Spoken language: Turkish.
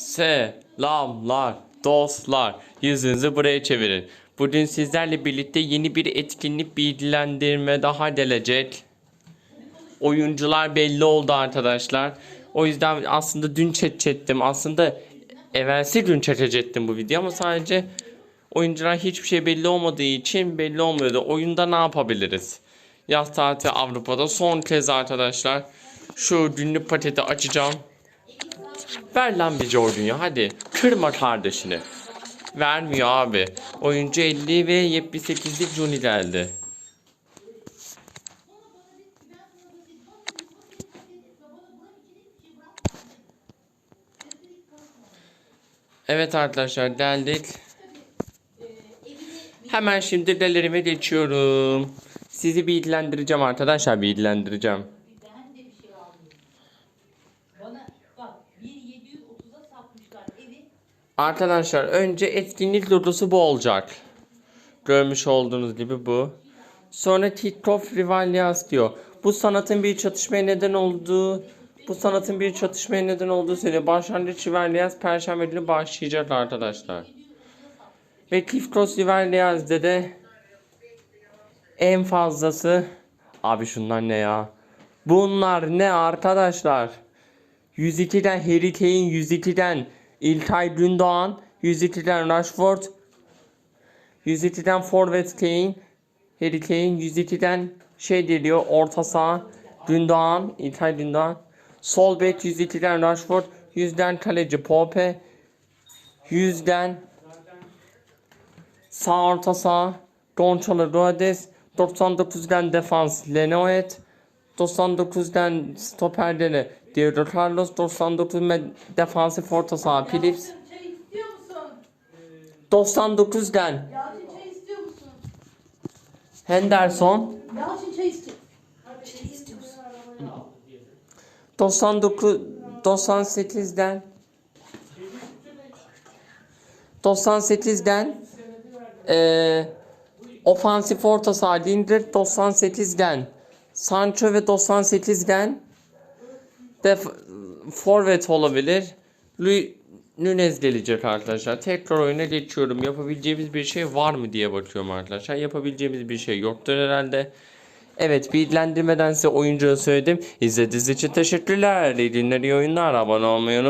Selamlar dostlar. Yüzünüzü buraya çevirin. Bugün sizlerle birlikte yeni bir etkinlik bilgilendirme daha gelecek. Oyuncular belli oldu arkadaşlar. O yüzden aslında dün chat çektim. Aslında evvelsi gün çekecektim bu video ama sadece oyuncular hiçbir şey belli olmadığı için belli olmuyordu. Oyunda ne yapabiliriz? Yaz tatili Avrupa'da son kez arkadaşlar. Şu günlük paketi açacağım. Ver lan bir Jordan'ya hadi. Kırma kardeşini. Vermiyor abi. Oyuncu 50 ve 78'lik Johnny geldi. Evet arkadaşlar geldik. Hemen şimdi galerime geçiyorum. Sizi bilgilendireceğim arkadaşlar bilgilendireceğim. Arkadaşlar önce etkinlik logosu bu olacak. Görmüş olduğunuz gibi bu. Sonra Titov Rivalias diyor. Bu sanatın bir çatışmaya neden olduğu bu sanatın bir çatışmaya neden olduğu söylüyor. Başlangıç Rivalias Perşembe günü başlayacak arkadaşlar. Ve Tifkos Rivalias'de de en fazlası abi şunlar ne ya? Bunlar ne arkadaşlar? 102'den Harry Kane, 102'den İlkay Gündoğan, 102'den Rashford, 102'den Forvet Kane, Harry Kane, 102'den şey geliyor orta saha. Gündoğan, İlkay Gündoğan, sol bek 102'den Rashford, 100'den kaleci Pope, 100'den sağ orta saha Gonçalo Rhodes, 99'den defans Lenoet, 99'den stoperleri Diego Carlos, 99 me- defansif orta saha. Philips, Çay istiyor musun? 99'den Yalçın çay istiyor musun? Henderson, Yalçın çay istiyor. Çay istiyor musun? 99 98'den 98'den eee ofansif orta saha. Lindr 98'den Sancho ve 98'den def forvet olabilir. Luis Nunez gelecek arkadaşlar. Tekrar oyuna geçiyorum. Yapabileceğimiz bir şey var mı diye bakıyorum arkadaşlar. Yapabileceğimiz bir şey yoktur herhalde. Evet bilgilendirmeden size oyuncuyu söyledim. İzlediğiniz için teşekkürler. İyi günler, iyi oyunlar. Abone olmayı unutmayın.